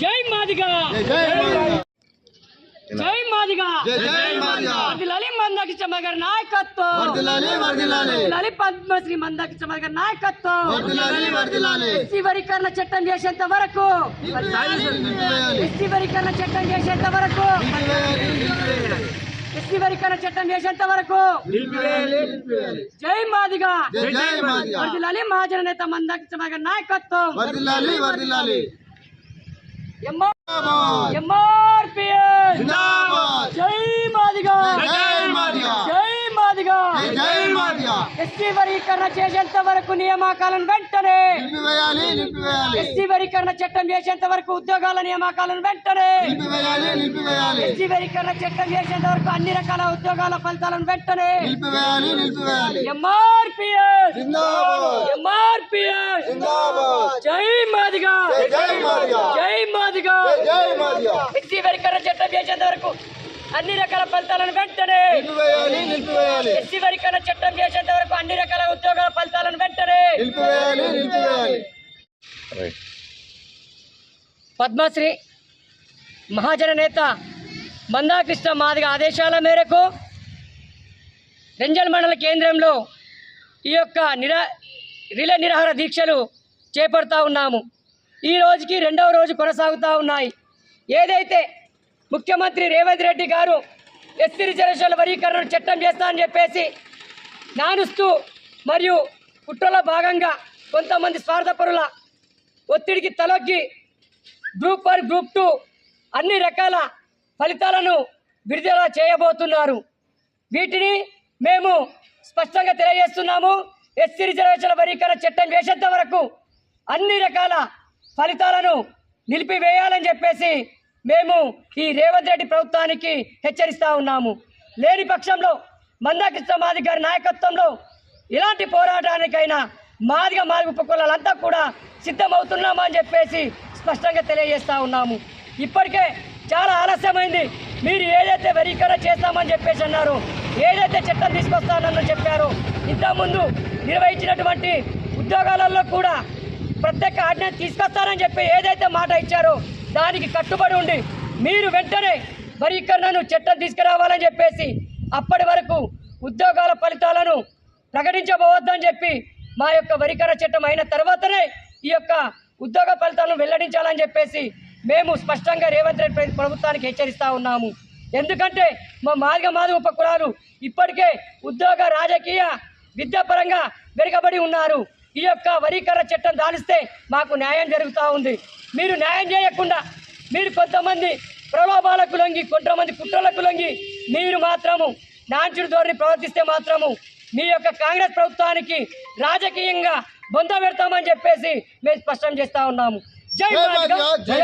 జై మాదిగా! జై మాదిగా! వర్ధిల్లాలి మందాకి చమగారి నాయకత్వం! వర్ధిల్లాలి పద్మశ్రీ మందాకి చమగారి నాయకత్వం! ఎస్సీ వరీకరణ చట్టం చేసేంత వరకు! ఎస్సీ వరీకరణ చట్టం చేసేంత వరకు! ఎస్సీ వరీకరణ చట్టం చేసేంత వరకు జై మాదిగా. వర్ధిల్లాలి మహాజన నేత మందాకి నాయకత్వం. వర్దిల్లాలి వర్దిల్లాలి. ఎంఆర్పిఎస్. జిందాబాద్ జై మాదిగా జై మాదిగా జై మాదిగా జై ఎస్సీ వరీకరణ చేసేంత వరకు నియామకాలను వెంటనే వరీకరణ చట్టం చేసేంత వరకు ఉద్యోగాల నియామకాలను వెంటనే ఎస్సీ వరీకరణ చట్టం చేసేంత వరకు అన్ని రకాల ఉద్యోగాల ఫలితాలను వెంటనే ఎంఆర్పిఎస్ ఎంఆర్పిఎస్. జై మాదిగా. జై మాదిగా. ఎస్సీ వరీకరణ చట్టం చేసేంత వరకు అన్ని రకాల ఫలితాలను వెంటనే ఎస్సీ వరీకరణ చట్టం చేసేంత పద్మశ్రీ మహాజన నేత మందాకృష్ణ మాదిగ ఆదేశాల మేరకు రెంజల్ మండల కేంద్రంలో ఈ యొక్క నిరా రిలే నిరాహార దీక్షలు చేపడతా ఉన్నాము. ఈ రోజుకి రెండవ రోజు కొనసాగుతూ ఉన్నాయి. ఏదైతే ముఖ్యమంత్రి రేవంత్ రెడ్డి గారు ఎస్సీ రిజర్వేషన్ల వర్గీకరణ చట్టం చేస్తా అని చెప్పేసి నానుస్తూ మరియు కుట్రలో భాగంగా కొంతమంది స్వార్థపరుల ఒత్తిడికి తలొగ్గి గ్రూప్ వన్ గ్రూప్ టూ అన్ని రకాల ఫలితాలను విడుదల చేయబోతున్నారు. వీటిని మేము స్పష్టంగా తెలియజేస్తున్నాము. ఎస్సీ రిజర్వేషన్ల వర్గీకరణ చట్టం వేసేంత వరకు అన్ని రకాల ఫలితాలను నిలిపివేయాలని చెప్పేసి మేము ఈ రేవంత్ రెడ్డి ప్రభుత్వానికి హెచ్చరిస్తూ ఉన్నాము. లేని పక్షంలో మందాకృష్ణ మాది గారి నాయకత్వంలో ఇలాంటి పోరాటానికైనా మాదిగా మాదిగ ఉపకులాలంతా కూడా సిద్ధమవుతున్నామా అని చెప్పేసి స్పష్టంగా తెలియజేస్తా ఉన్నాము. ఇప్పటికే చాలా ఆలస్యమైంది. మీరు ఏదైతే వెరీకరణ చేస్తామని చెప్పేసి అన్నారు ఏదైతే చట్టం తీసుకొస్తానని చెప్పారో ఇంతకుముందు నిర్వహించినటువంటి ఉద్యోగాలలో కూడా ప్రత్యేక ఆజ్ఞ తీసుకొస్తానని చెప్పి ఏదైతే మాట ఇచ్చారో దానికి కట్టుబడి ఉండి మీరు వెంటనే వరీకరణను చట్టం తీసుకురావాలని చెప్పేసి అప్పటి వరకు ఉద్యోగాల ఫలితాలను ప్రకటించబోవద్దని చెప్పి మా యొక్క వరికర చట్టం అయిన తర్వాతనే ఈ యొక్క ఉద్యోగ ఫలితాలను వెల్లడించాలని చెప్పేసి మేము స్పష్టంగా రేవంత్ రెడ్డి ప్రభుత్వానికి హెచ్చరిస్తూ ఉన్నాము. ఎందుకంటే మా మార్గ మాది ఉపకులాలు ఇప్పటికే ఉద్యోగ రాజకీయ విద్యాపరంగా వెనుకబడి ఉన్నారు. ఈ యొక్క వరీకరణ చట్టం దానిస్తే మాకు న్యాయం జరుగుతూ ఉంది. మీరు న్యాయం చేయకుండా మీరు కొంతమంది ప్రలోభాలకు లొంగి కొంతమంది కుట్రలకు లొంగి మీరు మాత్రము నాంచుడు ధోరణి ప్రవర్తిస్తే మాత్రము మీ యొక్క కాంగ్రెస్ ప్రభుత్వానికి రాజకీయంగా బొంద పెడతామని చెప్పేసి మేము స్పష్టం చేస్తా ఉన్నాము. జై జై